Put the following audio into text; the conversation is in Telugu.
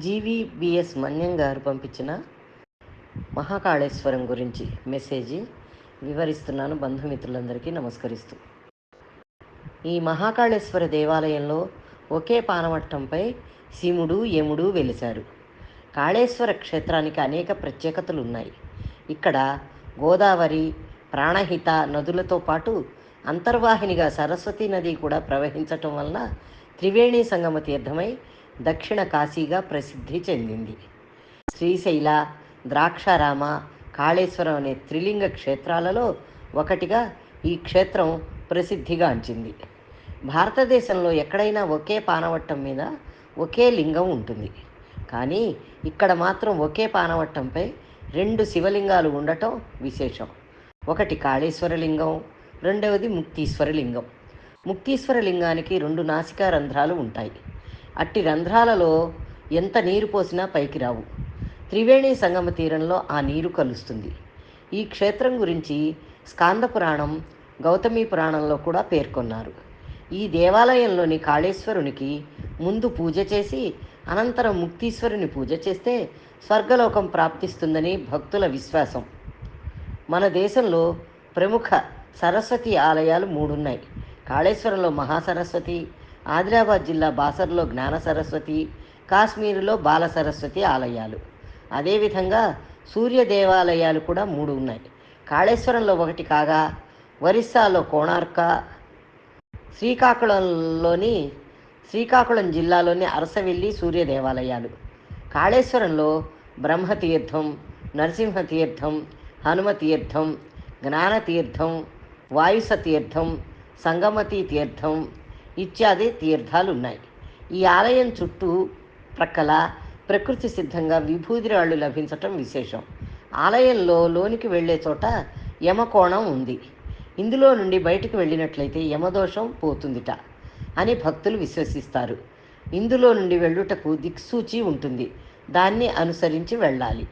జీవీబిఎస్ మన్యం గారు పంపించిన మహాకాళేశ్వరం గురించి మెసేజ్ వివరిస్తున్నాను బంధుమిత్రులందరికీ నమస్కరిస్తూ. ఈ మహాకాళేశ్వర దేవాలయంలో ఒకే పానవట్టంపై శివుడు యముడు వెలిశారు. కాళేశ్వర క్షేత్రానికి అనేక ప్రత్యేకతలు ఉన్నాయి ఇక్కడ గోదావరి ప్రాణహిత నదులతో పాటు అంతర్వాహినిగా సరస్వతి నది కూడా ప్రవహించటం వలన త్రివేణి సంగమ తీర్థమై దక్షిణ కాశీగా ప్రసిద్ధి చెందింది. శ్రీశైల ద్రాక్షారామ కాళేశ్వరం అనే త్రిలింగ క్షేత్రాలలో ఒకటిగా ఈ క్షేత్రం ప్రసిద్ధిగాంచింది భారతదేశంలో ఎక్కడైనా ఒకే పానవట్టం మీద ఒకే లింగం ఉంటుంది. కానీ ఇక్కడ మాత్రం ఒకే పానవట్టంపై రెండు శివలింగాలు ఉండటం విశేషం. ఒకటి కాళేశ్వర లింగం రెండవది ముక్తీశ్వర లింగం. ముక్తీశ్వర లింగానికి రెండు నాసికా రంధ్రాలు ఉంటాయి. అట్టి రంధ్రాలలో ఎంత నీరు పోసినా పైకి రావు. త్రివేణి సంగమ తీరంలో ఆ నీరు కలుస్తుంది. ఈ క్షేత్రం గురించి స్కాంద పురాణం గౌతమి పురాణంలో కూడా పేర్కొన్నారు. ఈ దేవాలయంలోని కాళేశ్వరునికి ముందు పూజ చేసి అనంతరం ముక్తీశ్వరుని పూజ చేస్తే స్వర్గలోకం ప్రాప్తిస్తుందని భక్తుల విశ్వాసం. మన దేశంలో ప్రముఖ సరస్వతి ఆలయాలు మూడున్నాయి. కాళేశ్వరంలో మహాసరస్వతి ఆదిలాబాద్ జిల్లా బాసర్లో జ్ఞాన సరస్వతి కాశ్మీరులో బాల సరస్వతి ఆలయాలు. అదేవిధంగా సూర్య దేవాలయాలు కూడా మూడు ఉన్నాయి. కాళేశ్వరంలో ఒకటి కాగా ఒరిస్సాలో కోణార్క శ్రీకాకుళంలోని శ్రీకాకుళం జిల్లాలోని అరసవెల్లి సూర్య దేవాలయాలు. కాళేశ్వరంలో బ్రహ్మతీర్థం నరసింహతీర్థం హనుమతీర్థం జ్ఞానతీర్థం వాయుస తీర్థం సంగమతి తీర్థం ఇత్యాది తీర్థాలు ఉన్నాయి ఈ ఆలయం చుట్టూ ప్రక్కల ప్రకృతి సిద్ధంగా విభూది రాళ్ళు లభించటం విశేషం. ఆలయంలో లోనికి వెళ్ళే చోట యమకోణం ఉంది. ఇందులో నుండి బయటకు వెళ్ళినట్లయితే యమదోషం పోతుందిట అని భక్తులు విశ్వసిస్తారు. ఇందులో నుండి వెళ్ళుటకు దిక్సూచి ఉంటుంది. దాన్ని అనుసరించి వెళ్ళాలి.